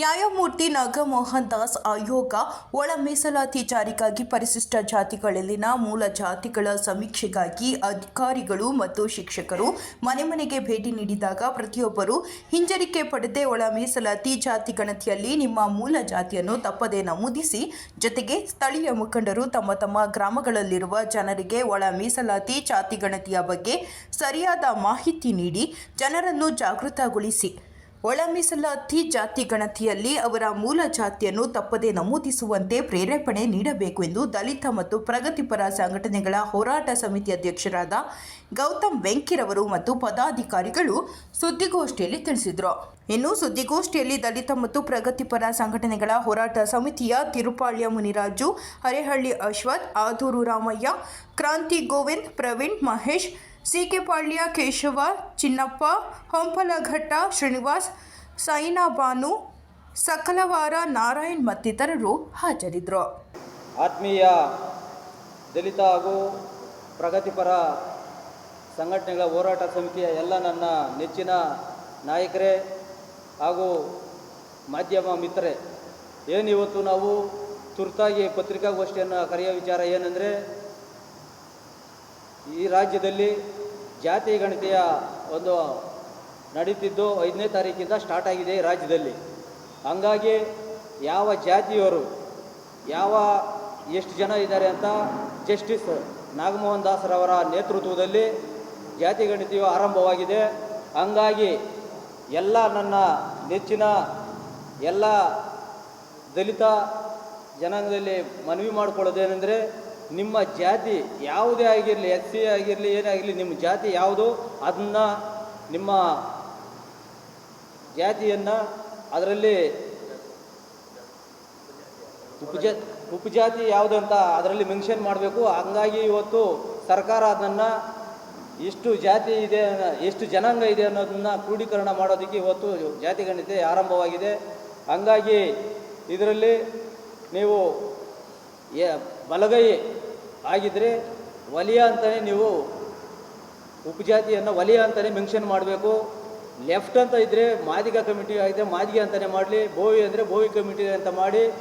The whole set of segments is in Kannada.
ನ್ಯಾಯಮೂರ್ತಿ ನಾಗಮೋಹನ್ ದಾಸ್ ಆಯೋಗ ಒಳ ಮೀಸಲಾತಿ ಜಾರಿಗಾಗಿ ಪರಿಶಿಷ್ಟ ಜಾತಿಗಳಲ್ಲಿನ ಮೂಲ ಜಾತಿಗಳ ಸಮೀಕ್ಷೆಗಾಗಿ ಅಧಿಕಾರಿಗಳು ಮತ್ತು ಶಿಕ್ಷಕರು ಮನೆ ಮನೆಗೆ ಭೇಟಿ ನೀಡಿದಾಗ ಪ್ರತಿಯೊಬ್ಬರು ಹಿಂಜರಿಕೆ ಪಡೆದೇ ಒಳ ಮೀಸಲಾತಿ ಜಾತಿ ಗಣತಿಯಲ್ಲಿ ನಿಮ್ಮ ಮೂಲ ಜಾತಿಯನ್ನು ತಪ್ಪದೇ ನಮೂದಿಸಿ, ಜೊತೆಗೆ ಸ್ಥಳೀಯ ಮುಖಂಡರು ತಮ್ಮ ತಮ್ಮ ಗ್ರಾಮಗಳಲ್ಲಿರುವ ಜನರಿಗೆ ಒಳ ಮೀಸಲಾತಿ ಜಾತಿ ಗಣತಿಯ ಬಗ್ಗೆ ಸರಿಯಾದ ಮಾಹಿತಿ ನೀಡಿ, ಜನರನ್ನು ಜಾಗೃತಗೊಳಿಸಿ. ಒಳ ಮೀಸಲಾತಿ ಜಾತಿ ಗಣತಿಯಲ್ಲಿ ಅವರ ಮೂಲ ಜಾತಿಯನ್ನು ತಪ್ಪದೇ ನಮೂದಿಸುವಂತೆ ಪ್ರೇರೇಪಣೆ ನೀಡಬೇಕು ಎಂದು ದಲಿತ ಮತ್ತು ಪ್ರಗತಿಪರ ಸಂಘಟನೆಗಳ ಹೋರಾಟ ಸಮಿತಿ ಅಧ್ಯಕ್ಷರಾದ ಗೌತಮ್ ವೆಂಕಿರವರು ಮತ್ತು ಪದಾಧಿಕಾರಿಗಳು ಸುದ್ದಿಗೋಷ್ಠಿಯಲ್ಲಿ ತಿಳಿಸಿದರು. ಇನ್ನು ಸುದ್ದಿಗೋಷ್ಠಿಯಲ್ಲಿ ದಲಿತ ಮತ್ತು ಪ್ರಗತಿಪರ ಸಂಘಟನೆಗಳ ಹೋರಾಟ ಸಮಿತಿಯ ತಿರುಪಾಳ್ಯ ಮುನಿರಾಜು ಹರೇಹಳ್ಳಿ ಅಶ್ವಥ್, ಆದೂರು ರಾಮಯ್ಯ, ಕ್ರಾಂತಿ ಗೋವಿಂದ್, ಪ್ರವೀಣ್ ಮಹೇಶ್ ಸಿಕೆಪಾಳ್ಯ ಕೇಶವ, ಚಿನ್ನಪ್ಪ, ಹೊಂಪಲಘಟ್ಟ, ಶ್ರೀನಿವಾಸ್ ಸೈನಾ ಬಾನು ಸಕಲವಾರ ನಾರಾಯಣ್ ಮತ್ತಿತರರು ಹಾಜರಿದ್ದರು. ಆತ್ಮೀಯ ದಲಿತ ಹಾಗೂ ಪ್ರಗತಿಪರ ಸಂಘಟನೆಗಳ ಹೋರಾಟ ಸಮಿತಿಯ ಎಲ್ಲ ನನ್ನ ನೆಚ್ಚಿನ ನಾಯಕರೇ ಹಾಗೂ ಮಾಧ್ಯಮ ಮಿತ್ರರೇ, ಏನಿವತ್ತು ನಾವು ತುರ್ತಾಗಿ ಪತ್ರಿಕಾಗೋಷ್ಠಿಯನ್ನು ಕರೆಯೋ ವಿಚಾರ ಏನಂದರೆ ಈ ರಾಜ್ಯದಲ್ಲಿ ಜಾತಿ ಗಣತಿಯ ಒಂದು ನಡೀತಿದ್ದು ಐದನೇ ತಾರೀಕಿಂದ ಸ್ಟಾರ್ಟ್ ಆಗಿದೆ ಈ ರಾಜ್ಯದಲ್ಲಿ. ಹಂಗಾಗಿ ಯಾವ ಜಾತಿಯವರು, ಯಾವ ಎಷ್ಟು ಜನ ಇದ್ದಾರೆ ಅಂತ ಜಸ್ಟಿಸ್ ನಾಗಮೋಹನ್ ದಾಸರವರ ನೇತೃತ್ವದಲ್ಲಿ ಜಾತಿ ಗಣತಿಯು ಆರಂಭವಾಗಿದೆ. ಹಂಗಾಗಿ ಎಲ್ಲ ನನ್ನ ನೆಚ್ಚಿನ ಎಲ್ಲ ದಲಿತ ಜನಾಂಗದಲ್ಲಿ ಮನವಿ ಮಾಡಿಕೊಳ್ಳೋದೇನೆಂದರೆ ನಿಮ್ಮ ಜಾತಿ ಯಾವುದೇ ಆಗಿರಲಿ ಎಸ್ ಸಿ ಆಗಿರಲಿ ಏನಾಗಿರಲಿ ನಿಮ್ಮ ಜಾತಿ ಯಾವುದು, ಅದನ್ನ ನಿಮ್ಮ ಜಾತಿಯನ್ನು ಅದರಲ್ಲಿ ಉಪಜಾ, ಉಪಜಾತಿ ಯಾವುದು ಅಂತ ಅದರಲ್ಲಿ ಮೆನ್ಷನ್ ಮಾಡಬೇಕು. ಹಂಗಾಗಿ ಇವತ್ತು ಸರ್ಕಾರ ಅದನ್ನು ಎಷ್ಟು ಜಾತಿ ಇದೆ, ಎಷ್ಟು ಜನಾಂಗ ಇದೆ ಅನ್ನೋದನ್ನ ಕ್ರೋಢೀಕರಣ ಮಾಡೋದಕ್ಕೆ ಇವತ್ತು ಜಾತಿ ಗಣಿತ ಆರಂಭವಾಗಿದೆ. ಹಂಗಾಗಿ ಇದರಲ್ಲಿ ನೀವು ಎ- ಬಲಗೈ ಆಗಿದ್ದರೆ ವಲಿಯ ಅಂತಲೇ ನೀವು ಉಪಜಾತಿಯನ್ನು ವಲಿಯ ಅಂತಲೇ ಮೆನ್ಷನ್ ಮಾಡಬೇಕು. ಲೆಫ್ಟ್ ಅಂತ ಇದ್ದರೆ ಮಾದಿಗ ಕಮಿಟಿ ಆಗಿದೆ ಮಾದಿಗೆ ಅಂತಲೇ ಮಾಡಲಿ. ಭೋವಿ ಅಂದರೆ ಭೋವಿ ಕಮಿಟಿ ಅಂತ ಮಾಡಿ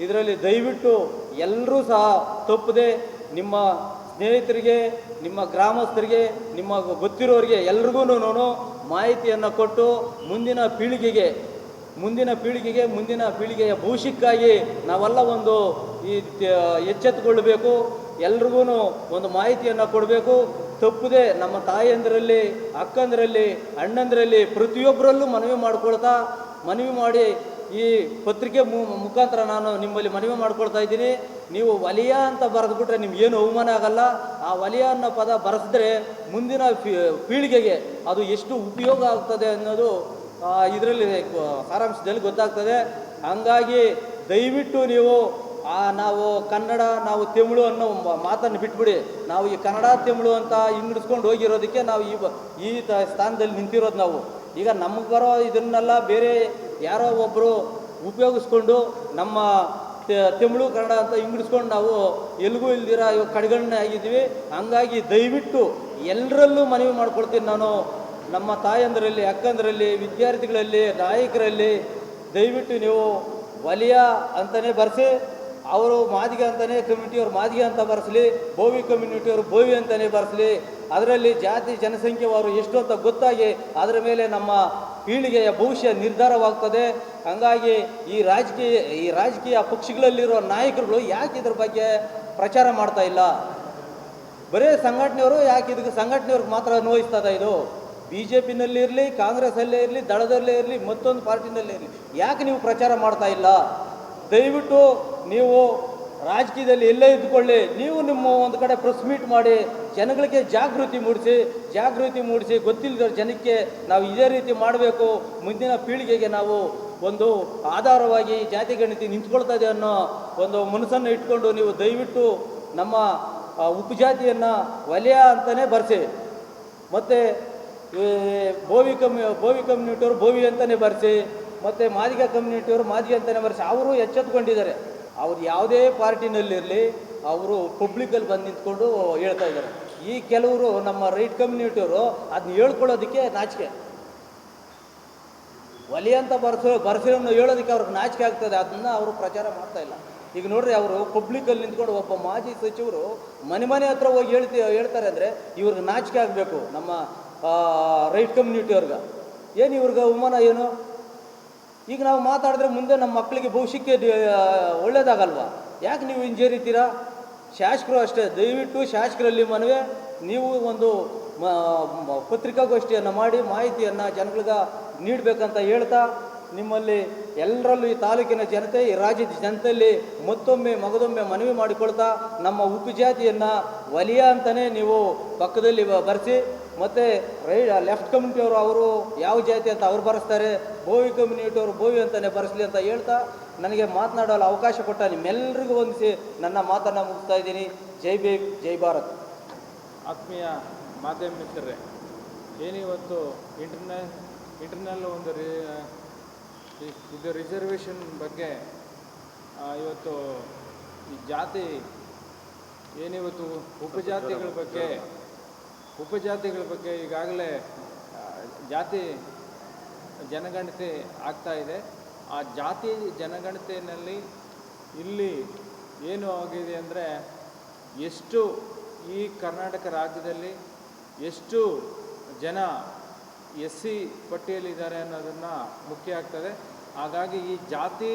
ಇದರಲ್ಲಿ ದಯವಿಟ್ಟು ಎಲ್ಲರೂ ಸಹ ತಪ್ಪದೆ ನಿಮ್ಮ ಸ್ನೇಹಿತರಿಗೆ, ನಿಮ್ಮ ಗ್ರಾಮಸ್ಥರಿಗೆ, ನಿಮ್ಮ ಗೊತ್ತಿರೋರಿಗೆ ಎಲ್ರಿಗೂ ಮಾಹಿತಿಯನ್ನು ಕೊಟ್ಟು ಮುಂದಿನ ಪೀಳಿಗೆಗೆ ಮುಂದಿನ ಪೀಳಿಗೆಗೆ, ಮುಂದಿನ ಪೀಳಿಗೆಯ ಭವಿಷ್ಯಕ್ಕಾಗಿ ನಾವೆಲ್ಲ ಒಂದು ಈ ಎಚ್ಚೆತ್ತುಕೊಳ್ಳಬೇಕು ಎಲ್ರಿಗೂ ಒಂದು ಮಾಹಿತಿಯನ್ನು ಕೊಡಬೇಕು. ತಪ್ಪದೆ ನಮ್ಮ ತಾಯಂದಿರಲ್ಲಿ, ಅಕ್ಕಂದರಲ್ಲಿ, ಅಣ್ಣಂದರಲ್ಲಿ ಪ್ರತಿಯೊಬ್ಬರಲ್ಲೂ ಮನವಿ ಮಾಡ್ಕೊಳ್ತಾ, ಮನವಿ ಮಾಡಿ ಈ ಪತ್ರಿಕೆ ಮುಖಾಂತರ ನಾನು ನಿಮ್ಮಲ್ಲಿ ಮನವಿ ಮಾಡ್ಕೊಳ್ತಾ ಇದ್ದೀನಿ. ನೀವು ವಲಯ ಅಂತ ಬರೆದ್ಬಿಟ್ರೆ ನಿಮ್ಗೇನು ಅವಮಾನ ಆಗಲ್ಲ. ಆ ವಲಯ ಅನ್ನೋ ಪದ ಬರೆಸಿದ್ರೆ ಮುಂದಿನ ಪೀಳಿಗೆಗೆ ಅದು ಎಷ್ಟು ಉಪಯೋಗ ಆಗ್ತದೆ ಅನ್ನೋದು ಇದರಲ್ಲಿ ಸಾರಾಂಶದಲ್ಲಿ ಗೊತ್ತಾಗ್ತದೆ. ಹಂಗಾಗಿ ದಯವಿಟ್ಟು ನೀವು, ಆ, ನಾವು ಕನ್ನಡ, ನಾವು ತಮಿಳು ಅನ್ನೋ ಮಾತನ್ನು ಬಿಟ್ಬಿಡಿ. ನಾವು ಈ ಕನ್ನಡ, ತಮಿಳು ಅಂತ ಹಿಂಗಡಿಸ್ಕೊಂಡು ಹೋಗಿರೋದಕ್ಕೆ ನಾವು ಈ ಈ ಸ್ಥಾನದಲ್ಲಿ ನಿಂತಿರೋದು ನಾವು. ಈಗ ನಮಗೆ ಬರೋ ಇದನ್ನೆಲ್ಲ ಬೇರೆ ಯಾರೋ ಒಬ್ಬರು ಉಪಯೋಗಿಸ್ಕೊಂಡು ನಮ್ಮ ತಮಿಳು, ಕನ್ನಡ ಅಂತ ಹಿಂಗಡಿಸ್ಕೊಂಡು ನಾವು ಎಲ್ಲಿಗೂ ಇಲ್ದಿರ ಇವಾಗ ಕಡೆಗಣನೆ ಆಗಿದ್ದೀವಿ. ಹಂಗಾಗಿ ದಯವಿಟ್ಟು ಎಲ್ಲರಲ್ಲೂ ಮನವಿ ಮಾಡ್ಕೊಳ್ತೀನಿ ನಾನು. ನಮ್ಮ ತಾಯಂದರಲ್ಲಿ, ಅಕ್ಕಂದರಲ್ಲಿ, ವಿದ್ಯಾರ್ಥಿಗಳಲ್ಲಿ, ನಾಯಕರಲ್ಲಿ ದಯವಿಟ್ಟು ನೀವು ವಲಯ ಅಂತಲೇ ಬರೆಸಿ, ಅವರು ಮಾದಿಗೆ ಅಂತಲೇ ಕಮ್ಯುನಿಟಿಯವರು ಮಾದಿಗೆ ಅಂತ ಬರೆಸಲಿ ಬೋವಿ ಕಮ್ಯುನಿಟಿಯವರು ಬೋವಿ ಅಂತಲೇ ಬರೆಸಲಿ, ಅದರಲ್ಲಿ ಜಾತಿ ಜನಸಂಖ್ಯೆವಾರು ಎಷ್ಟು ಅಂತ ಗೊತ್ತಾಗಿ ಅದರ ಮೇಲೆ ನಮ್ಮ ಪೀಳಿಗೆಯ ಭವಿಷ್ಯ ನಿರ್ಧಾರವಾಗ್ತದೆ. ಹಂಗಾಗಿ ಈ ರಾಜಕೀಯ ಈ ರಾಜಕೀಯ ಪಕ್ಷಗಳಲ್ಲಿರೋ ನಾಯಕರುಗಳು ಯಾಕೆ ಇದ್ರ ಬಗ್ಗೆ ಪ್ರಚಾರ ಮಾಡ್ತಾ ಇಲ್ಲ? ಬರೀ ಸಂಘಟನೆಯವರು ಯಾಕೆ ಇದಕ್ಕೆ, ಸಂಘಟನೆಯವ್ರಿಗೆ ಮಾತ್ರ ನೋಯಿಸ್ತದ ಇದು? ಬಿ ಜೆ ಪಿನಲ್ಲಿ ಇರಲಿ, ಕಾಂಗ್ರೆಸ್ಸಲ್ಲೇ ಇರಲಿ, ದಳದಲ್ಲೇ ಇರಲಿ, ಮತ್ತೊಂದು ಪಾರ್ಟಿನಲ್ಲೇ ಇರಲಿ. ಯಾಕೆ ನೀವು ಪ್ರಚಾರ ಮಾಡ್ತಾ ಇಲ್ಲ? ದಯವಿಟ್ಟು ನೀವು ರಾಜಕೀಯದಲ್ಲಿ ಎಲ್ಲೇ ಇದ್ದುಕೊಳ್ಳಿ. ನೀವು ನಿಮ್ಮ ಒಂದು ಕಡೆ ಪ್ರೆಸ್ ಮೀಟ್ ಮಾಡಿ, ಜನಗಳಿಗೆ ಜಾಗೃತಿ ಮೂಡಿಸಿ ಜಾಗೃತಿ ಮೂಡಿಸಿ ಗೊತ್ತಿಲ್ಲದ ಜನಕ್ಕೆ ನಾವು ಇದೇ ರೀತಿ ಮಾಡಬೇಕು. ಮುಂದಿನ ಪೀಳಿಗೆಗೆ ನಾವು ಒಂದು ಆಧಾರವಾಗಿ ಜಾತಿ ಗಣಿತಿ ನಿಂತ್ಕೊಳ್ತಾ ಇದೆ ಅನ್ನೋ ಒಂದು ಮನಸ್ಸನ್ನು ಇಟ್ಕೊಂಡು ನೀವು ದಯವಿಟ್ಟು ನಮ್ಮ ಉಪಜಾತಿಯನ್ನು ವಲಯ ಅಂತಲೇ ಬರೆಸಿ. ಮತ್ತು ಬೋವಿ ಕಮ್ಯು ಬೋವಿ ಕಮ್ಯುನಿಟಿಯವರು ಬೋವಿ ಅಂತಲೇ ಬರೆಸಿ, ಮತ್ತು ಮಾದಿಗ ಕಮ್ಯುನಿಟಿಯವರು ಮಾದಿಗೆ ಅಂತಲೇ ಬರೆಸಿ, ಅವರು ಎಚ್ಚೆತ್ಕೊಂಡಿದ್ದಾರೆ. ಅವ್ರು ಯಾವುದೇ ಪಾರ್ಟಿನಲ್ಲಿರಲಿ, ಅವರು ಪಬ್ಲಿಕಲ್ಲಿ ಬಂದು ನಿಂತ್ಕೊಂಡು ಹೇಳ್ತಾ ಇದ್ದಾರೆ. ಈ ಕೆಲವರು ನಮ್ಮ ರೈಟ್ ಕಮ್ಯುನಿಟಿಯವರು ಅದನ್ನ ಹೇಳ್ಕೊಳ್ಳೋದಕ್ಕೆ ನಾಚಿಕೆ. ಒಲಿ ಅಂತ ಬರ್ಸೋ ಬರ್ಸಿರೋನು ಹೇಳೋದಕ್ಕೆ ಅವ್ರಿಗೆ ನಾಚಿಕೆ ಆಗ್ತದೆ, ಅದನ್ನ ಅವರು ಪ್ರಚಾರ ಮಾಡ್ತಾ ಇಲ್ಲ. ಈಗ ನೋಡ್ರಿ, ಅವರು ಪಬ್ಲಿಕಲ್ಲಿ ನಿಂತ್ಕೊಂಡು ಒಬ್ಬ ಮಾಜಿ ಸಚಿವರು ಮನೆ ಮನೆ ಹತ್ರ ಹೋಗಿ ಹೇಳ್ತಿ, ಹೇಳ್ತಾರೆ ಅಂದರೆ ಇವ್ರಿಗೆ ನಾಚಿಕೆ ಆಗಬೇಕು. ನಮ್ಮ ರೈಟ್ ಕಮ್ಯುನಿಟಿಯವ್ರಿಗೆ ಏನು ಇವ್ರಿಗೆ ಅವಮಾನ, ಏನು? ಈಗ ನಾವು ಮಾತಾಡಿದ್ರೆ ಮುಂದೆ ನಮ್ಮ ಮಕ್ಕಳಿಗೆ ಭವಿಷ್ಯಕ್ಕೆ ಒಳ್ಳೇದಾಗಲ್ವಾ? ಯಾಕೆ ನೀವು ಹಿಂಜರಿತೀರಾ? ಶಾಸಕರು ಅಷ್ಟೇ, ದಯವಿಟ್ಟು ಶಾಸಕರಲ್ಲಿ ಮನವಿ. ನೀವು ಒಂದು ಪತ್ರಿಕಾಗೋಷ್ಠಿಯನ್ನು ಮಾಡಿ ಮಾಹಿತಿಯನ್ನು ಜನಗಳಿಗೆ ನೀಡಬೇಕಂತ ಹೇಳ್ತಾ, ನಿಮ್ಮಲ್ಲಿ ಎಲ್ಲರಲ್ಲೂ ಈ ತಾಲೂಕಿನ ಜನತೆ, ಈ ರಾಜ್ಯದ ಜನತೆಯಲ್ಲಿ ಮತ್ತೊಮ್ಮೆ ಮಗದೊಮ್ಮೆ ಮನವಿ ಮಾಡಿಕೊಳ್ತಾ, ನಮ್ಮ ಉಪಜಾತಿಯನ್ನು ವಲಿಯ ಅಂತಲೇ ನೀವು ಪಕ್ಕದಲ್ಲಿ ಬರೆಸಿ ಮತ್ತು ರೈ ಲೆಫ್ಟ್ ಕಮ್ಯುನಿಟಿಯವರು ಅವರು ಯಾವ ಜಾತಿ ಅಂತ ಅವ್ರು ಬರೆಸ್ತಾರೆ ಬೋವಿ ಕಮ್ಯುನಿಟಿಯವರು ಬೋವಿ ಅಂತಲೇ ಬರೆಸಲಿ ಅಂತ ಹೇಳ್ತಾ ನನಗೆ ಮಾತನಾಡಲು ಅವಕಾಶ ಕೊಟ್ಟ ನಿಮ್ಮೆಲ್ಲರಿಗೂ ಹೊಂದಿಸಿ ನನ್ನ ಮಾತನ್ನು ಮುಗಿಸ್ತಾ ಇದ್ದೀನಿ. ಜೈ ಬೇ ಜೈ ಭಾರತ್. ಆತ್ಮೀಯ ಮಾಧ್ಯಮ ಮಿತ್ರರೇ ಏನಿವತ್ತು ಇಂಟರ್ನೆ ಇಂಟರ್ನಲ್ ಒಂದು ರಿ ಇದು ರಿಸರ್ವೇಷನ್ ಬಗ್ಗೆ ಇವತ್ತು ಈ ಜಾತಿ ಏನಿವತ್ತು ಉಪಜಾತಿಗಳ ಬಗ್ಗೆ ಉಪಜಾತಿಗಳ ಬಗ್ಗೆ ಈಗಾಗಲೇ ಜಾತಿ ಜನಗಣತಿ ಆಗ್ತಾ ಇದೆ. ಆ ಜಾತಿ ಜನಗಣತಿಯಲ್ಲಿ ಇಲ್ಲಿ ಏನು ಆಗಿದೆ ಅಂದರೆ ಎಷ್ಟು ಈ ಕರ್ನಾಟಕ ರಾಜ್ಯದಲ್ಲಿ ಎಷ್ಟು ಜನ ಎಸ್ ಸಿ ಪಟ್ಟಿಯಲ್ಲಿದ್ದಾರೆ ಅನ್ನೋದನ್ನು ಮುಖ್ಯ ಆಗ್ತದೆ. ಹಾಗಾಗಿ ಈ ಜಾತಿ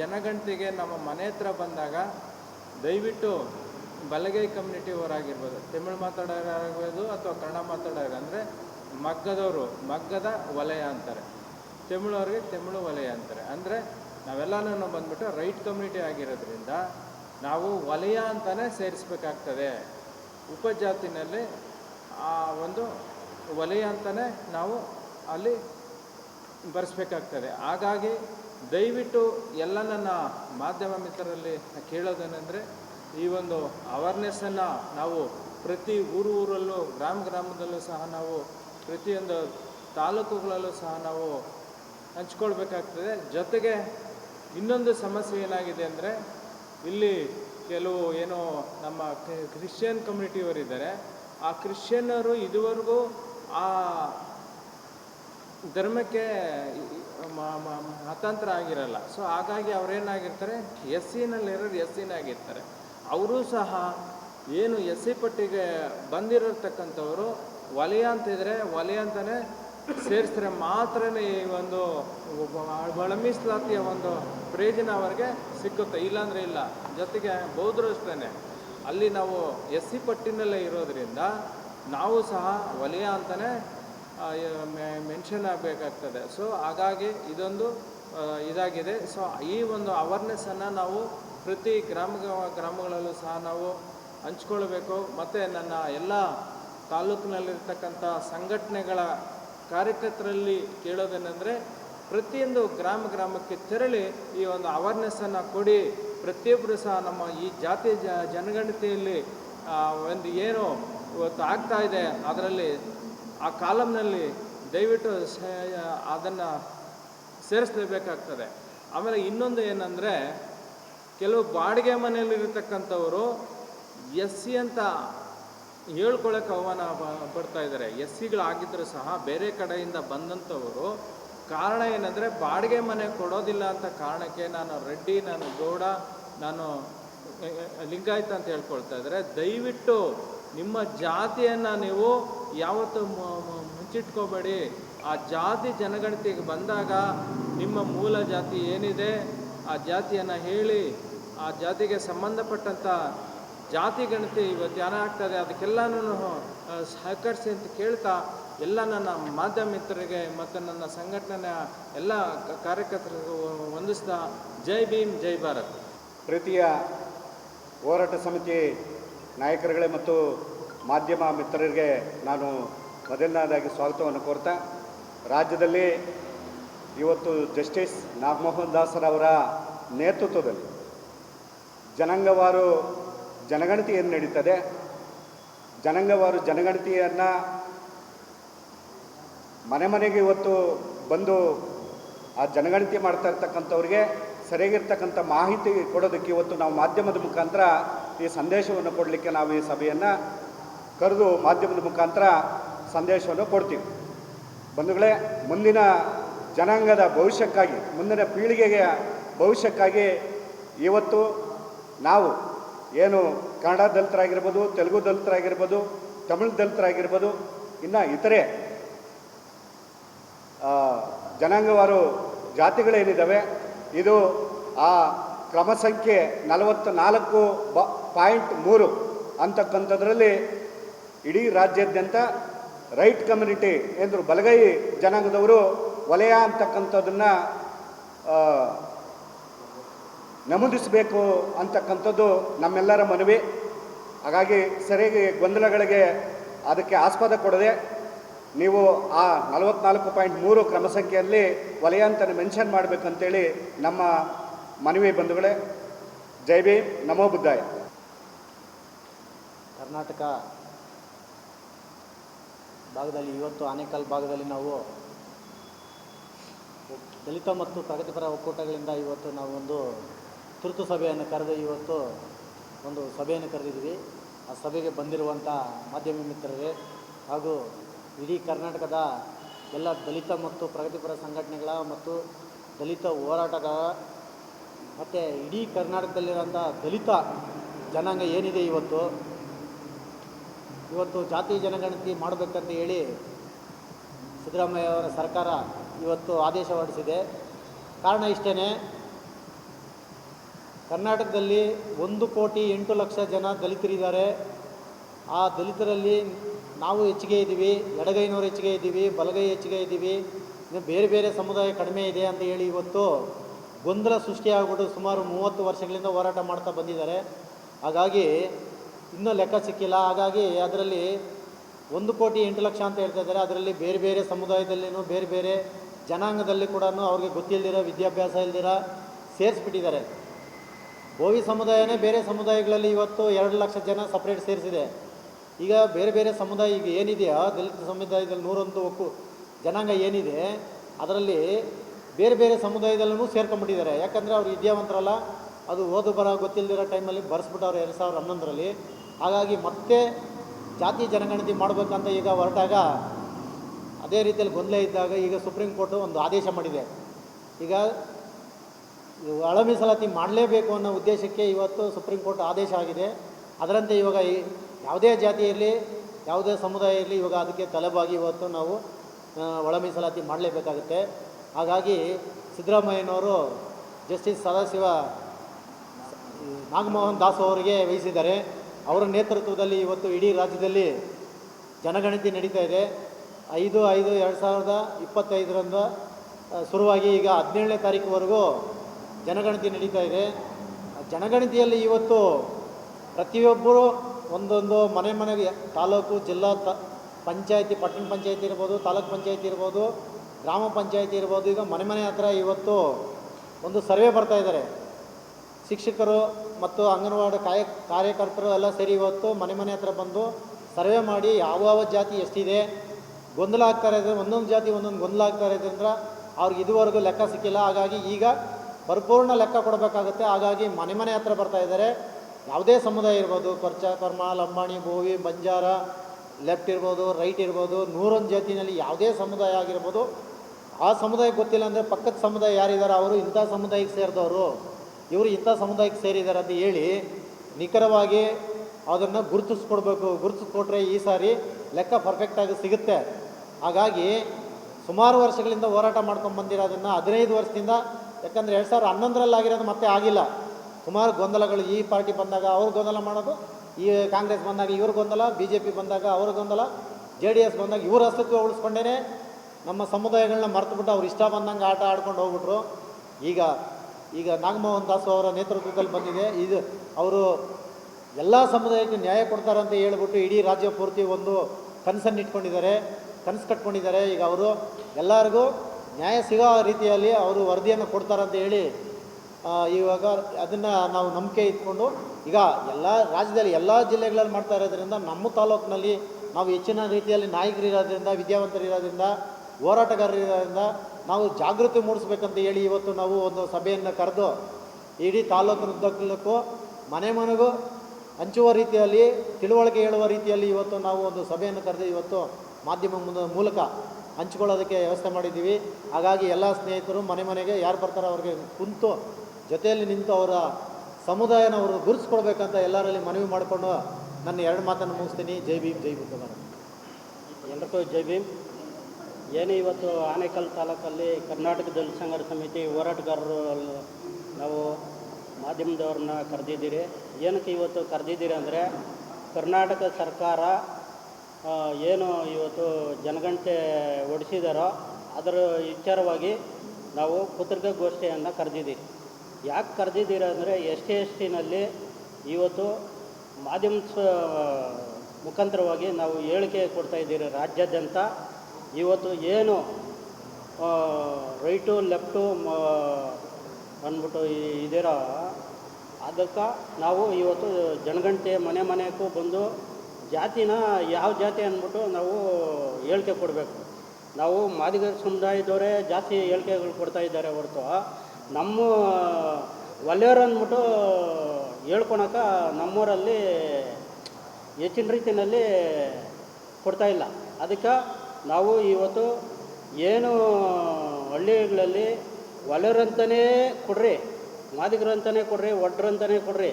ಜನಗಣತಿಗೆ ನಮ್ಮ ಮನೆ ಹತ್ರ ಬಂದಾಗ ದಯವಿಟ್ಟು ಬಲಗೈ ಕಮ್ಯುನಿಟಿ ಅವರಾಗಿರ್ಬೋದು ತಮಿಳು ಮಾತಾಡೋರಾಗಿರ್ಬೋದು ಅಥವಾ ಕನ್ನಡ ಮಾತಾಡೋರು ಅಂದರೆ ಮಗ್ಗದವರು, ಮಗ್ಗದ ವಲಯ ಅಂತಾರೆ. ತಮಿಳವ್ರಿಗೆ ತಮಿಳು ವಲಯ ಅಂತಾರೆ. ಅಂದರೆ ನಾವೆಲ್ಲನೂ ಬಂದ್ಬಿಟ್ಟು ರೈಟ್ ಕಮ್ಯುನಿಟಿ ಆಗಿರೋದ್ರಿಂದ ನಾವು ವಲಯ ಅಂತಲೇ ಸೇರಿಸ್ಬೇಕಾಗ್ತದೆ. ಉಪಜಾತಿನಲ್ಲಿ ಆ ಒಂದು ವಲಯ ಅಂತಲೇ ನಾವು ಅಲ್ಲಿ ಬರೆಸ್ಬೇಕಾಗ್ತದೆ. ಹಾಗಾಗಿ ದಯವಿಟ್ಟು ಎಲ್ಲ ನನ್ನ ಮಾಧ್ಯಮ ಮಿತ್ರರಲ್ಲಿ ಕೇಳೋದೇನೆಂದರೆ ಈ ಒಂದು ಅವೇರ್ನೆಸ್ಸನ್ನು ನಾವು ಪ್ರತಿ ಊರು ಊರಲ್ಲೂ ಗ್ರಾಮ ಗ್ರಾಮದಲ್ಲೂ ಸಹ ನಾವು ಪ್ರತಿಯೊಂದು ತಾಲೂಕುಗಳಲ್ಲೂ ಸಹ ನಾವು ಹಂಚ್ಕೊಳ್ಬೇಕಾಗ್ತದೆ. ಜೊತೆಗೆ ಇನ್ನೊಂದು ಸಮಸ್ಯೆ ಏನಾಗಿದೆ ಅಂದರೆ ಇಲ್ಲಿ ಕೆಲವು ಏನೋ ನಮ್ಮ ಕ್ರಿಶ್ಚಿಯನ್ ಕಮ್ಯುನಿಟಿಯವರಿದ್ದಾರೆ ಆ ಕ್ರಿಶ್ಚಿಯನ್ನರು ಇದುವರೆಗೂ ಆ ಧರ್ಮಕ್ಕೆ ಮತಾಂತರ ಆಗಿರಲ್ಲ. ಸೊ ಹಾಗಾಗಿ ಅವರೇನಾಗಿರ್ತಾರೆ? ಎಸ್ ಸಿನಲ್ಲಿರೋರು ಎಸ್ ಸಿನಾಗಿರ್ತಾರೆ ಅವರು ಸಹ ಏನು ಎಸ್ ಸಿ ಪಟ್ಟಿಗೆ ಬಂದಿರತಕ್ಕಂಥವರು, ವಲಯ ಅಂತಿದ್ರೆ ವಲಯ ಅಂತಲೇ ಸೇರಿಸಿದ್ರೆ ಮಾತ್ರನೇ ಈ ಒಂದು ಒಳಮೀಸಲಾತಿಯ ಒಂದು ಪ್ರಯೋಜನ ಅವರಿಗೆ ಸಿಕ್ಕುತ್ತೆ. ಇಲ್ಲಾಂದರೆ ಇಲ್ಲ. ಜೊತೆಗೆ ಬೌದ್ಧರು ಅಲ್ಲಿ ನಾವು ಎಸ್ ಸಿ ಪಟ್ಟಿನಲ್ಲೇ ಇರೋದರಿಂದ ನಾವು ಸಹ ವಲಯ ಅಂತಲೇ ಮೆನ್ಷನ್ ಆಗಬೇಕಾಗ್ತದೆ. ಸೊ, ಹಾಗಾಗಿ ಇದೊಂದು ಇದಾಗಿದೆ. ಸೊ, ಈ ಒಂದು ಅವೇರ್ನೆಸ್ಸನ್ನು ನಾವು ಪ್ರತಿ ಗ್ರಾಮ ಗ್ರಾಮಗಳಲ್ಲೂ ಸಹ ನಾವು ಹಂಚ್ಕೊಳ್ಬೇಕು. ಮತ್ತು ನನ್ನ ಎಲ್ಲ ತಾಲೂಕಿನಲ್ಲಿರ್ತಕ್ಕಂಥ ಸಂಘಟನೆಗಳ ಕಾರ್ಯಕರ್ತರಲ್ಲಿ ಕೇಳೋದೇನೆಂದರೆ, ಪ್ರತಿಯೊಂದು ಗ್ರಾಮ, ಗ್ರಾಮಕ್ಕೆ ತೆರಳಿ ಈ ಒಂದು ಅವೇರ್ನೆಸ್ಸನ್ನು ಕೊಡಿ. ಪ್ರತಿಯೊಬ್ಬರು ಸಹ ನಮ್ಮ ಈ ಜಾತಿ ಜ, ಜನಗಣತಿಯಲ್ಲಿ ಒಂದು ಏನು ಇವತ್ತು ಆಗ್ತಾ ಇದೆ, ಅದರಲ್ಲಿ ಆ ಕಾಲಮ್ನಲ್ಲಿ ದಯವಿಟ್ಟು ಅದನ್ನು ಸೇರಿಸಲೇಬೇಕಾಗ್ತದೆ. ಆಮೇಲೆ ಇನ್ನೊಂದು ಏನಂದರೆ ಕೆಲವು ಬಾಡಿಗೆ ಮನೆಯಲ್ಲಿರತಕ್ಕಂಥವರು ಎಸ್ ಸಿ ಅಂತ ಹೇಳ್ಕೊಳ್ಳೋಕೆ ಅವಮಾನ ಪಡ್ತಾ ಇದ್ದಾರೆ. ಎಸ್ ಸಿಗಳಾಗಿದ್ದರೂ ಸಹ ಬೇರೆ ಕಡೆಯಿಂದ ಬಂದಂಥವರು ಕಾರಣ ಏನಂದರೆ ಬಾಡಿಗೆ ಮನೆ ಕೊಡೋದಿಲ್ಲ ಅಂತ ಕಾರಣಕ್ಕೆ ನಾನು ರೆಡ್ಡಿ, ನಾನು ಗೌಡ, ನಾನು ಲಿಂಗಾಯತ ಅಂತ ಹೇಳ್ಕೊಳ್ತಾ ಇದ್ದಾರೆ. ದಯವಿಟ್ಟು ನಿಮ್ಮ ಜಾತಿಯನ್ನು ನೀವು ಯಾವತ್ತೂ ಮುಚ್ಚಿಟ್ಕೋಬೇಡಿ ಆ ಜಾತಿ ಜನಗಣತಿಗೆ ಬಂದಾಗ ನಿಮ್ಮ ಮೂಲ ಜಾತಿ ಏನಿದೆ? ಆ ಜಾತಿಯನ್ನು ಹೇಳಿ, ಆ ಜಾತಿಗೆ ಸಂಬಂಧಪಟ್ಟಂಥ ಜಾತಿ ಗಣತಿ ಇವತ್ತು ಏನಾಗ್ತದೆ ಅದಕ್ಕೆಲ್ಲನೂ ಸಹಕರಿಸಿ ಅಂತ ಕೇಳ್ತಾ ಎಲ್ಲ ನನ್ನ ಮಾಧ್ಯಮ ಮಿತ್ರರಿಗೆ ಮತ್ತು ನನ್ನ ಸಂಘಟನೆಯ ಎಲ್ಲ ಕಾರ್ಯಕರ್ತರಿಗೂ ವಂದಿಸ್ತಾ ಜೈ ಭೀಮ್, ಜೈ ಭಾರತ್. ಪ್ರೀತಿಯ ಹೋರಾಟ ಸಮಿತಿ ನಾಯಕರುಗಳೇ ಮತ್ತು ಮಾಧ್ಯಮ ಮಿತ್ರರಿಗೆ ನಾನು ಮೊದಲನೇದಾಗಿ ಸ್ವಾಗತವನ್ನು ಕೋರ್ತಾ, ರಾಜ್ಯದಲ್ಲಿ ಇವತ್ತು ಜಸ್ಟಿಸ್ ನಾಗಮೋಹನ್ ದಾಸರವರ ನೇತೃತ್ವದಲ್ಲಿ ಜನಾಂಗವಾರು ಜನಗಣತಿ ಏನು ನಡೀತದೆ. ಜನಾಂಗವಾರು ಜನಗಣತಿಯನ್ನು ಮನೆ ಮನೆಗೆ ಇವತ್ತು ಬಂದು ಆ ಜನಗಣತಿ ಮಾಡ್ತಾ ಇರ್ತಕ್ಕಂಥವ್ರಿಗೆ ಸರಿಯಾಗಿರ್ತಕ್ಕಂಥ ಮಾಹಿತಿ ಕೊಡೋದಕ್ಕೆ ಇವತ್ತು ನಾವು ಮಾಧ್ಯಮದ ಮುಖಾಂತರ ಈ ಸಂದೇಶವನ್ನು ಕೊಡಲಿಕ್ಕೆ ನಾವು ಈ ಸಭೆಯನ್ನು ಕರೆದು ಮಾಧ್ಯಮದ ಮುಖಾಂತರ ಸಂದೇಶವನ್ನು ಕೊಡ್ತೀವಿ. ಬಂಧುಗಳೇ, ಮುಂದಿನ ಜನಾಂಗದ ಭವಿಷ್ಯಕ್ಕಾಗಿ, ಮುಂದಿನ ಪೀಳಿಗೆಯ ಭವಿಷ್ಯಕ್ಕಾಗಿ ಇವತ್ತು ನಾವು ಏನು ಕನ್ನಡ ದಲಿತರಾಗಿರ್ಬೋದು, ತೆಲುಗು ದಲಿತರಾಗಿರ್ಬೋದು, ತಮಿಳು ದಲಿತರಾಗಿರ್ಬೋದು, ಇನ್ನು ಇತರೆ ಜನಾಂಗವಾರು ಜಾತಿಗಳೇನಿದ್ದಾವೆ ಇದು ಆ ಕ್ರಮ ಸಂಖ್ಯೆ ನಲವತ್ತು ನಾಲ್ಕು ಬ, ಪಾಯಿಂಟ್ ಮೂರು ಅಂತಕ್ಕಂಥದ್ರಲ್ಲಿ ಇಡೀ ರಾಜ್ಯಾದ್ಯಂತ ರೈಟ್ ಕಮ್ಯುನಿಟಿ ಎಂದರು ಬಲಗೈ ಜನಾಂಗದವರು ವಲಯ ಅಂತಕ್ಕಂಥದ್ದನ್ನು ನಮೂದಿಸಬೇಕು ಅಂತಕ್ಕಂಥದ್ದು ನಮ್ಮೆಲ್ಲರ ಮನವಿ. ಹಾಗಾಗಿ ಸರಿಯಾಗಿ ಗೊಂದಲಗಳಿಗೆ ಅದಕ್ಕೆ ಆಸ್ಪದ ಕೊಡದೆ ನೀವು ಆ ನಲವತ್ನಾಲ್ಕು ಪಾಯಿಂಟ್ ಮೂರು ಕ್ರಮ ಸಂಖ್ಯೆಯಲ್ಲಿ ವಲಯ ಅಂತ ಮೆನ್ಷನ್ ಮಾಡಬೇಕಂತೇಳಿ ನಮ್ಮ ಮನವಿ ಬಂಧುಗಳೇ, ಜೈ ಭೀಮ್, ನಮೋ ಬುದ್ಧಾಯ. ಕರ್ನಾಟಕ ಭಾಗದಲ್ಲಿ ಇವತ್ತು ಆನೇಕಲ್ ಭಾಗದಲ್ಲಿ ನಾವು ದಲಿತ ಮತ್ತು ಪ್ರಗತಿಪರ ಒಕ್ಕೂಟಗಳಿಂದ ಇವತ್ತು ನಾವು ಒಂದು ತುರ್ತು ಸಭೆಯನ್ನು ಕರೆದು ಇವತ್ತು ಒಂದು ಸಭೆಯನ್ನು ಕರೆದಿದ್ದೀವಿ. ಆ ಸಭೆಗೆ ಬಂದಿರುವಂಥ ಮಾಧ್ಯಮ ಮಿತ್ರರೇ ಹಾಗೂ ಇಡೀ ಕರ್ನಾಟಕದ ಎಲ್ಲ ದಲಿತ ಮತ್ತು ಪ್ರಗತಿಪರ ಸಂಘಟನೆಗಳ ಮತ್ತು ದಲಿತ ಹೋರಾಟಗಾರ ಮತ್ತು ಇಡೀ ಕರ್ನಾಟಕದಲ್ಲಿರುವಂಥ ದಲಿತ ಜನಾಂಗ ಏನಿದೆ ಇವತ್ತು? ಇವತ್ತು ಜಾತಿ ಜನಗಣತಿ ಮಾಡಬೇಕಂತ ಹೇಳಿ ಸಿದ್ದರಾಮಯ್ಯ ಅವರ ಸರ್ಕಾರ ಇವತ್ತು ಆದೇಶ ಹೊರಡಿಸಿದೆ. ಕಾರಣ ಇಷ್ಟೇ ಕರ್ನಾಟಕದಲ್ಲಿ ಒಂದು ಕೋಟಿ ಎಂಟು ಲಕ್ಷ ಜನ ದಲಿತರಿದ್ದಾರೆ. ಆ ದಲಿತರಲ್ಲಿ ನಾವು ಹೆಚ್ಚಿಗೆ ಇದ್ದೀವಿ, ಎಡಗೈನವರು ಹೆಚ್ಚಿಗೆ ಇದ್ದೀವಿ, ಬಲಗೈ ಹೆಚ್ಚಿಗೆ ಇದ್ದೀವಿ, ಇನ್ನು ಬೇರೆ ಬೇರೆ ಸಮುದಾಯ ಕಡಿಮೆ ಇದೆ ಅಂತ ಹೇಳಿ ಇವತ್ತು ಗೊಂದಲ ಸೃಷ್ಟಿಯಾಗ್ಬಿಟ್ಟು ಸುಮಾರು ಮೂವತ್ತು ವರ್ಷಗಳಿಂದ ಹೋರಾಟ ಮಾಡ್ತಾ ಬಂದಿದ್ದಾರೆ. ಹಾಗಾಗಿ ಇನ್ನೂ ಲೆಕ್ಕ ಸಿಕ್ಕಿಲ್ಲ. ಹಾಗಾಗಿ ಅದರಲ್ಲಿ ಒಂದು ಕೋಟಿ ಎಂಟು ಲಕ್ಷ ಅಂತ ಹೇಳ್ತಾ ಇದ್ದಾರೆ. ಅದರಲ್ಲಿ ಬೇರೆ ಬೇರೆ ಸಮುದಾಯದಲ್ಲಿನೂ ಬೇರೆ ಬೇರೆ ಜನಾಂಗದಲ್ಲಿ ಕೂಡ ಅವ್ರಿಗೆ ಗೊತ್ತಿಲ್ಲದಿರೋ ವಿದ್ಯಾಭ್ಯಾಸ ಇಲ್ದಿರ ಸೇರಿಸ್ಬಿಟ್ಟಿದ್ದಾರೆ. ಬೋವಿ ಸಮುದಾಯನೇ ಬೇರೆ ಸಮುದಾಯಗಳಲ್ಲಿ ಇವತ್ತು ಎರಡು ಲಕ್ಷ ಜನ ಸಪ್ರೇಟ್ ಸೇರಿಸಿದೆ. ಈಗ ಬೇರೆ ಬೇರೆ ಸಮುದಾಯ ಈಗ ಏನಿದೆಯೋ, ದಲಿತ ಸಮುದಾಯದಲ್ಲಿ ನೂರೊಂದು ಒಕ್ಕು ಜನಾಂಗ ಏನಿದೆ, ಅದರಲ್ಲಿ ಬೇರೆ ಬೇರೆ ಸಮುದಾಯದಲ್ಲೂ ಸೇರ್ಕೊಂಡ್ಬಿಟ್ಟಿದ್ದಾರೆ. ಯಾಕಂದರೆ ಅವ್ರು ವಿದ್ಯಾವಂತರಲ್ಲ, ಅದು ಓದು ಬರ ಗೊತ್ತಿಲ್ಲದಿರೋ ಟೈಮಲ್ಲಿ ಬರೆಸ್ಬಿಟ್ಟವ್ರು ಎರಡು ಸಾವಿರದ ಹನ್ನೊಂದರಲ್ಲಿ. ಹಾಗಾಗಿ ಮತ್ತೆ ಜಾತಿ ಜನಗಣತಿ ಮಾಡಬೇಕಂತ ಈಗ ಹೊರಟಾಗ ಅದೇ ರೀತಿಯಲ್ಲಿ ಗೊಂದಲ ಇದ್ದಾಗ ಈಗ ಸುಪ್ರೀಂ ಕೋರ್ಟು ಒಂದು ಆದೇಶ ಮಾಡಿದೆ. ಈಗ ಒಳ ಮೀಸಲಾತಿ ಮಾಡಲೇಬೇಕು ಅನ್ನೋ ಉದ್ದೇಶಕ್ಕೆ ಇವತ್ತು ಸುಪ್ರೀಂ ಕೋರ್ಟ್ ಆದೇಶ ಆಗಿದೆ. ಅದರಂತೆ ಇವಾಗ ಯಾವುದೇ ಜಾತಿ ಇರಲಿ ಯಾವುದೇ ಸಮುದಾಯ ಇರಲಿ ಇವಾಗ ಅದಕ್ಕೆ ತಲೆಬಾಗಿ ಇವತ್ತು ನಾವು ಒಳ ಮೀಸಲಾತಿ ಮಾಡಲೇಬೇಕಾಗುತ್ತೆ. ಹಾಗಾಗಿ ಸಿದ್ದರಾಮಯ್ಯನವರು ಜಸ್ಟಿಸ್ ಸದಾಶಿವ ನಾಗಮೋಹನ್ ದಾಸ್ ಅವರಿಗೆ ವಹಿಸಿದ್ದಾರೆ. ಅವರ ನೇತೃತ್ವದಲ್ಲಿ ಇವತ್ತು ಇಡೀ ರಾಜ್ಯದಲ್ಲಿ ಜನಗಣತಿ ನಡೀತಾ ಇದೆ. ಐದು ಐದು, ಎರಡು ಸಾವಿರದ ಇಪ್ಪತ್ತೈದರಿಂದ ಶುರುವಾಗಿ ಈಗ ಹದಿನೇಳನೇ ತಾರೀಕುವರೆಗೂ ಜನಗಣತಿ ನಡೀತಾ ಇದೆ. ಜನಗಣತಿಯಲ್ಲಿ ಇವತ್ತು ಪ್ರತಿಯೊಬ್ಬರು ಒಂದೊಂದು ಮನೆ ಮನೆಗೆ ತಾಲೂಕು, ಜಿಲ್ಲಾ, ತ, ಪಂಚಾಯತಿ, ಪಟ್ಟಣ ಪಂಚಾಯತಿ ಇರ್ಬೋದು, ತಾಲೂಕು ಪಂಚಾಯತಿ ಇರ್ಬೋದು, ಗ್ರಾಮ ಪಂಚಾಯತಿ ಇರ್ಬೋದು, ಈಗ ಮನೆ ಮನೆ ಹತ್ರ ಇವತ್ತು ಒಂದು ಸರ್ವೆ ಬರ್ತಾ ಇದ್ದಾರೆ. ಶಿಕ್ಷಕರು ಮತ್ತು ಅಂಗನವಾಡಿ ಕಾಯ, ಕಾರ್ಯಕರ್ತರು ಎಲ್ಲ ಸೇರಿ ಇವತ್ತು ಮನೆ ಮನೆ ಹತ್ರ ಬಂದು ಸರ್ವೆ ಮಾಡಿ ಯಾವ ಯಾವ ಜಾತಿ ಎಷ್ಟಿದೆ ಗೊಂದಲ ಆಗ್ತಾ ಇದೆ, ಒಂದೊಂದು ಜಾತಿ ಒಂದೊಂದು ಗೊಂದಲ ಆಗ್ತಾ ಅಂದ್ರೆ ಅವ್ರಿಗೆ ಇದುವರೆಗೂ ಲೆಕ್ಕ ಸಿಕ್ಕಿಲ್ಲ. ಹಾಗಾಗಿ ಈಗ ಪರಿಪೂರ್ಣ ಲೆಕ್ಕ ಕೊಡಬೇಕಾಗುತ್ತೆ. ಹಾಗಾಗಿ ಮನೆ ಮನೆ ಹತ್ರ ಬರ್ತಾ ಇದ್ದಾರೆ. ಯಾವುದೇ ಸಮುದಾಯ ಇರ್ಬೋದು ಪರ್ಚ ಕರ್ಮ, ಲಂಬಾಣಿ, ಬೋವಿ, ಬಂಜಾರ, ಲೆಫ್ಟ್ ಇರ್ಬೋದು, ರೈಟ್ ಇರ್ಬೋದು, ನೂರೊಂದು ಜಾತಿನಲ್ಲಿ ಯಾವುದೇ ಸಮುದಾಯ ಆಗಿರ್ಬೋದು, ಆ ಸಮುದಾಯಕ್ಕೆ ಗೊತ್ತಿಲ್ಲ ಅಂದರೆ ಪಕ್ಕದ ಸಮುದಾಯ ಯಾರಿದ್ದಾರೆ? ಅವರು ಇಂಥ ಸಮುದಾಯಕ್ಕೆ ಸೇರಿದವರು. ಇವರು ಇಂಥ ಸಮುದಾಯಕ್ಕೆ ಸೇರಿದ್ದಾರೆ ಅಂತ ಹೇಳಿ ನಿಖರವಾಗಿ ಅದನ್ನು ಗುರುತಿಸ್ಕೊಡ್ಬೇಕು. ಗುರುತಿಸ್ಕೊಟ್ರೆ ಈ ಸಾರಿ ಲೆಕ್ಕ ಪರ್ಫೆಕ್ಟಾಗಿ ಸಿಗುತ್ತೆ. ಹಾಗಾಗಿ ಸುಮಾರು ವರ್ಷಗಳಿಂದ ಹೋರಾಟ ಮಾಡ್ಕೊಂಡು ಬಂದಿರೋದನ್ನು ಹದಿನೈದು ವರ್ಷದಿಂದ, ಯಾಕಂದರೆ ಎರಡು ಸಾವಿರದ ಹನ್ನೊಂದರಲ್ಲಿ ಆಗಿರೋದು ಮತ್ತೆ ಆಗಿಲ್ಲ. ಸುಮಾರು ಗೊಂದಲಗಳು ಈ ಪಾರ್ಟಿ ಬಂದಾಗ ಅವ್ರು ಗೊಂದಲ ಮಾಡೋದು, ಈ ಕಾಂಗ್ರೆಸ್ ಬಂದಾಗ ಇವ್ರ ಗೊಂದಲ ಬಿ ಜೆ ಪಿ ಬಂದಾಗ ಅವ್ರ ಗೊಂದಲ, ಜೆ ಡಿ ಎಸ್ ಬಂದಾಗ ಇವ್ರ ಅಸ್ತಿತ್ವ ಉಳಿಸ್ಕೊಂಡೇ ನಮ್ಮ ಸಮುದಾಯಗಳನ್ನ ಮರೆತುಬಿಟ್ಟು ಅವ್ರು ಇಷ್ಟ ಬಂದಂಗೆ ಆಟ ಆಡ್ಕೊಂಡು ಹೋಗ್ಬಿಟ್ರು. ಈಗ ಈಗ ನಾಗಮೋಹನ್ ದಾಸ್ ಅವರ ನೇತೃತ್ವದಲ್ಲಿ ಬಂದಿದೆ. ಇದು ಅವರು ಎಲ್ಲ ಸಮುದಾಯಕ್ಕೆ ನ್ಯಾಯ ಕೊಡ್ತಾರಂತ ಹೇಳ್ಬಿಟ್ಟು ಇಡೀ ರಾಜ್ಯ ಪೂರ್ತಿ ಒಂದು ಕನಸನ್ನು ಇಟ್ಕೊಂಡಿದ್ದಾರೆ. ಕನಸು ಕಟ್ಕೊಂಡಿದ್ದಾರೆ. ಈಗ ಅವರು ಎಲ್ಲರಿಗೂ ನ್ಯಾಯ ಸಿಗೋ ರೀತಿಯಲ್ಲಿ ಅವರು ವರದಿಯನ್ನು ಕೊಡ್ತಾರೆ ಅಂತ ಹೇಳಿ ಇವಾಗ ಅದನ್ನು ನಾವು ನಂಬಿಕೆ ಇಟ್ಕೊಂಡು ಈಗ ಎಲ್ಲ ರಾಜ್ಯದಲ್ಲಿ ಎಲ್ಲ ಜಿಲ್ಲೆಗಳಲ್ಲಿ ಮಾಡ್ತಾ ಇರೋದ್ರಿಂದ ನಮ್ಮ ತಾಲೂಕಿನಲ್ಲಿ ನಾವು ಹೆಚ್ಚಿನ ರೀತಿಯಲ್ಲಿ ನಾಯಕರಿರೋದ್ರಿಂದ ವಿದ್ಯಾವಂತರಿರೋದ್ರಿಂದ ಹೋರಾಟಗಾರರಿರೋದ್ರಿಂದ ನಾವು ಜಾಗೃತಿ ಮೂಡಿಸ್ಬೇಕಂತ ಹೇಳಿ ಇವತ್ತು ನಾವು ಒಂದು ಸಭೆಯನ್ನು ಕರೆದು ಇಡೀ ತಾಲೂಕಿನ ಉದ್ದಕ್ಕೂ ಮನೆ ಮನೆಗೂ ಹಂಚುವ ರೀತಿಯಲ್ಲಿ, ತಿಳುವಳಿಕೆ ಹೇಳುವ ರೀತಿಯಲ್ಲಿ ಇವತ್ತು ನಾವು ಒಂದು ಸಭೆಯನ್ನು ಕರೆದು ಇವತ್ತು ಮಾಧ್ಯಮ ಮೂಲಕ ಹಂಚ್ಕೊಳ್ಳೋದಕ್ಕೆ ವ್ಯವಸ್ಥೆ ಮಾಡಿದ್ದೀವಿ. ಹಾಗಾಗಿ ಎಲ್ಲ ಸ್ನೇಹಿತರು ಮನೆ ಮನೆಗೆ ಯಾರು ಬರ್ತಾರೋ ಅವ್ರಿಗೆ ಕುಂತು ಜೊತೆಯಲ್ಲಿ ನಿಂತು ಅವರ ಸಮುದಾಯನ ಅವರು ಗುರುತಿಸ್ಕೊಳ್ಬೇಕಂತ ಎಲ್ಲರಲ್ಲಿ ಮನವಿ ಮಾಡಿಕೊಂಡು ನನ್ನ ಎರಡು ಮಾತನ್ನು ಮುಗಿಸ್ತೀನಿ. ಜೈ ಭೀಮ್, ಜೈ ಬುದ್ಧ ಭಾರತ್. ಎಲ್ರಿಗೂ ಜೈ ಭೀಮ್. ಏನೇ ಇವತ್ತು ಆನೇಕಲ್ ತಾಲೂಕಲ್ಲಿ ಕರ್ನಾಟಕ ದಲಿತ ಸಮಿತಿ ಹೋರಾಟಗಾರರು ನಾವು ಮಾಧ್ಯಮದವ್ರನ್ನ ಕರೆದಿದ್ದೀರಿ. ಏನಕ್ಕೆ ಇವತ್ತು ಕರೆದಿದ್ದೀರಿ ಅಂದರೆ ಕರ್ನಾಟಕ ಸರ್ಕಾರ ಏನು ಇವತ್ತು ಜನಗಂಟೆ ಹೊಡೆಸಿದಾರೋ ಅದರ ವಿಚಾರವಾಗಿ ನಾವು ಪತ್ರಿಕಾಗೋಷ್ಠಿಯನ್ನು ಕರೆದಿದ್ದೀವಿ. ಯಾಕೆ ಕರೆದಿದ್ದೀರ ಅಂದರೆ ಎಸ್ ಟಿ ಎಸ್ ಟಿನಲ್ಲಿ ಇವತ್ತು ಮಾಧ್ಯಮ ಮುಖಾಂತರವಾಗಿ ನಾವು ಹೇಳಿಕೆ ಕೊಡ್ತಾ ಇದ್ದೀರಿ ರಾಜ್ಯಾದ್ಯಂತ. ಇವತ್ತು ಏನು ರೈಟು ಲೆಫ್ಟು ಅಂದ್ಬಿಟ್ಟು ಇದಿರೋ ಅದಕ್ಕೆ ನಾವು ಇವತ್ತು ಜನಗಂಟೆ ಮನೆ ಮನೆಗೂ ಬಂದು ಜಾತಿನ ಯಾವ ಜಾತಿ ಅಂದ್ಬಿಟ್ಟು ನಾವು ಹೇಳಿಕೆ ಕೊಡಬೇಕು. ನಾವು ಮಾದಿಗ ಸಮುದಾಯದವರೇ ಜಾಸ್ತಿ ಹೇಳಿಕೆಗಳು ಕೊಡ್ತಾ ಇದ್ದಾರೆ ಹೊರತು, ನಮ್ಮ ಒಲೆಯವರು ಅಂದ್ಬಿಟ್ಟು ಹೇಳ್ಕೊಳಕ ನಮ್ಮೂರಲ್ಲಿ ಹೆಚ್ಚಿನ ರೀತಿಯಲ್ಲಿ ಕೊಡ್ತಾ ಇಲ್ಲ. ಅದಕ್ಕೆ ನಾವು ಇವತ್ತು ಏನು ಹಳ್ಳಿಗಳಲ್ಲಿ ಒಲೆಯರಂತಲೇ ಕೊಡ್ರಿ ಮಾದಿಗರಂತಲೇ ಕೊಡ್ರಿ ಒಡ್ರಂತಲೇ ಕೊಡ್ರಿ,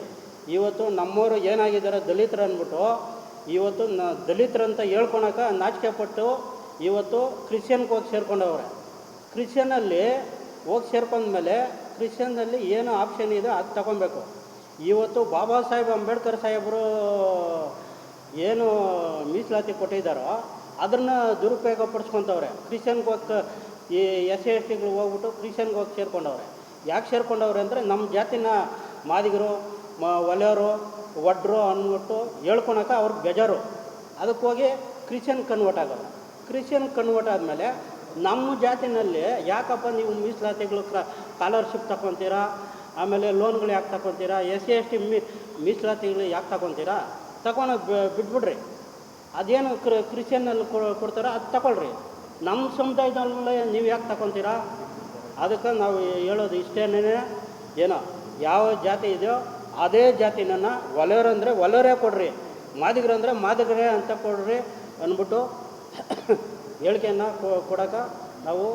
ಇವತ್ತು ನಮ್ಮವರು ಏನಾಗಿದ್ದಾರೆ, ದಲಿತರು ಅಂದ್ಬಿಟ್ಟು ಇವತ್ತು ನ ದಲಿತರಂತ ಹೇಳ್ಕೊಳಕ್ಕೆ ನಾಚಿಕೆ ಪಟ್ಟು ಇವತ್ತು ಕ್ರಿಶ್ಚಿಯನ್ಗೆ ಹೋಗಿ ಸೇರ್ಕೊಂಡವ್ರೆ. ಕ್ರಿಶ್ಚಿಯನಲ್ಲಿ ಹೋಗಿ ಸೇರ್ಕೊಂಡ್ಮೇಲೆ ಕ್ರಿಶ್ಚಿಯನ್ನಲ್ಲಿ ಏನು ಆಪ್ಷನ್ ಇದೆ ಅದು ತಗೊಬೇಕು. ಇವತ್ತು ಬಾಬಾ ಸಾಹೇಬ್ ಅಂಬೇಡ್ಕರ್ ಸಾಹೇಬರು ಏನು ಮೀಸಲಾತಿ ಕೊಟ್ಟಿದ್ದಾರೋ ಅದನ್ನ ದುರುಪಯೋಗ ಪಡಿಸ್ಕೊತವ್ರೆ. ಕ್ರಿಶ್ಚಿಯನ್ಗೆ ಹೋಗಿ ಈ ಎಸ್ ಸಿ ಎಸ್ ಟಿಗಳು ಹೋಗ್ಬಿಟ್ಟು ಕ್ರಿಶ್ಚಿಯನ್ಗೆ ಹೋಗಿ ಸೇರ್ಕೊಂಡವ್ರೆ. ಯಾಕೆ ಸೇರ್ಕೊಂಡವ್ರೆ ಅಂದರೆ ನಮ್ಮ ಜಾತಿನ ಮಾದಿಗರು, ಮ, ಒಲೆಯವರು ಒಡ್ರು ಅನ್ಬಿಟ್ಟು ಹೇಳ್ಕೊಳಕ್ಕೆ ಅವ್ರಿಗೆ ಬೇಜಾರು. ಅದಕ್ಕೆ ಹೋಗಿ ಕ್ರಿಶ್ಚಿಯನ್ ಕನ್ವರ್ಟ್ ಆಗೋದು ಕ್ರಿಶ್ಚಿಯನ್ ಕನ್ವರ್ಟ್ ಆದಮೇಲೆ ನಮ್ಮ ಜಾತಿನಲ್ಲಿ ಯಾಕಪ್ಪ ನೀವು ಮೀಸಲಾತಿಗಳು ಸ್ಕಾಲರ್ಶಿಪ್ ತಗೊತೀರಾ? ಆಮೇಲೆ ಲೋನ್ಗಳು ಯಾಕೆ ತಗೊತೀರಾ? ಎಸ್ ಸಿ ಎಸ್ ಟಿ ಮೀ, ಮೀಸಲಾತಿಗಳು ಯಾಕೆ ತಗೊತೀರಾ? ತಗೊಂಡು ಬಿಟ್ಬಿಡ್ರಿ. ಅದೇನು ಕ್ರ ಕ್ರಿಶ್ಚಿಯನ್ನಲ್ಲಿ ಕೊಡ್ತಾರೋ ಅದು ತಗೊಳ್ರಿ. ನಮ್ಮ ಸಮುದಾಯದಲ್ಲೇ ನೀವು ಯಾಕೆ ತಗೊತೀರಾ? ಅದಕ್ಕೆ ನಾವು ಹೇಳೋದು ಇಷ್ಟೇನೇ ಏನೋ, ಯಾವ ಜಾತಿ ಇದೆಯೋ ಅದೇ ಜಾತಿನನ್ನು ಒಲೆಯರಂದರೆ ಒಲೆಯವರೇ ಕೊಡ್ರಿ ಮಾದಿಗರಂದರೆ ಮಾದಿಗರೇ ಅಂತ ಕೊಡ್ರಿ ಅಂದ್ಬಿಟ್ಟು ಹೇಳಿಕೆಯನ್ನು ಕೊಡೋಕೆ ನಾವು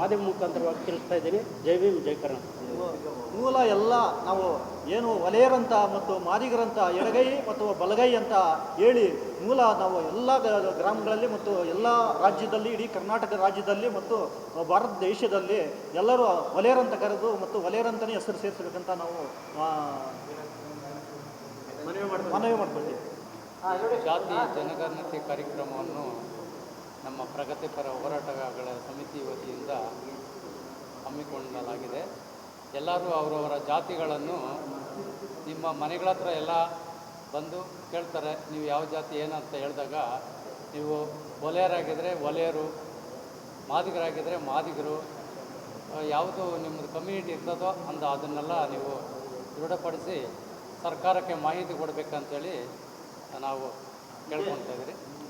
ಮಾಧ್ಯಮ ಮುಖಾಂತರವಾಗಿ ತಿಳಿಸ್ತಾ ಇದ್ದೀನಿ. ಜೈ ಭೀಮ್, ಜೈ ಕರ್ನಾಟಕ. ಮೂಲ ಎಲ್ಲ ನಾವು ಏನು ವಲಯರಂತ ಮತ್ತು ಮಾದಿಗರಂತ ಎಡಗೈ ಮತ್ತು ಬಲಗೈ ಅಂತ ಹೇಳಿ ಮೂಲ ನಾವು ಎಲ್ಲ ಗ್ರಾಮಗಳಲ್ಲಿ ಮತ್ತು ಎಲ್ಲ ರಾಜ್ಯದಲ್ಲಿ ಇಡೀ ಕರ್ನಾಟಕ ರಾಜ್ಯದಲ್ಲಿ ಮತ್ತು ಭಾರತ ದೇಶದಲ್ಲಿ ಎಲ್ಲರೂ ವಲಯರಂತ ಕರೆದು ಮತ್ತು ವಲಯರಂತನೇ ಹೆಸರು ಸೇರಿಸಬೇಕಂತ ನಾವು ಆ, ಮನವಿ ಮಾಡ್ಕೊಳ್ತೀವಿ. ಜಾತಿ ಜನಗಣತಿ ಕಾರ್ಯಕ್ರಮವನ್ನು ನಮ್ಮ ಪ್ರಗತಿಪರ ಹೋರಾಟಗಾರಗಳ ಸಮಿತಿ ವತಿಯಿಂದ ಹಮ್ಮಿಕೊಳ್ಳಲಾಗಿದೆ. ಎಲ್ಲರೂ ಅವರವರ ಜಾತಿಗಳನ್ನು ನಿಮ್ಮ ಮನೆಗಳ ಹತ್ರ ಎಲ್ಲ ಬಂದು ಕೇಳ್ತಾರೆ, ನೀವು ಯಾವ ಜಾತಿ ಏನಂತ ಹೇಳಿದಾಗ, ನೀವು ಒಲೆಯರಾಗಿದ್ದರೆ ಒಲೆಯರು ಮಾದಿಗರಾಗಿದ್ದರೆ ಮಾದಿಗರು ಯಾವುದು ನಿಮ್ಮದು ಕಮ್ಯುನಿಟಿ ಇರ್ತದೋ ಅಂದ ಅದನ್ನೆಲ್ಲ ನೀವು ದೃಢಪಡಿಸಿ ಸರ್ಕಾರಕ್ಕೆ ಮಾಹಿತಿ ಕೊಡಬೇಕಂತೇಳಿ ನಾವು ಕೇಳ್ಕೊತಾ ಇದ್ದೀರಿ.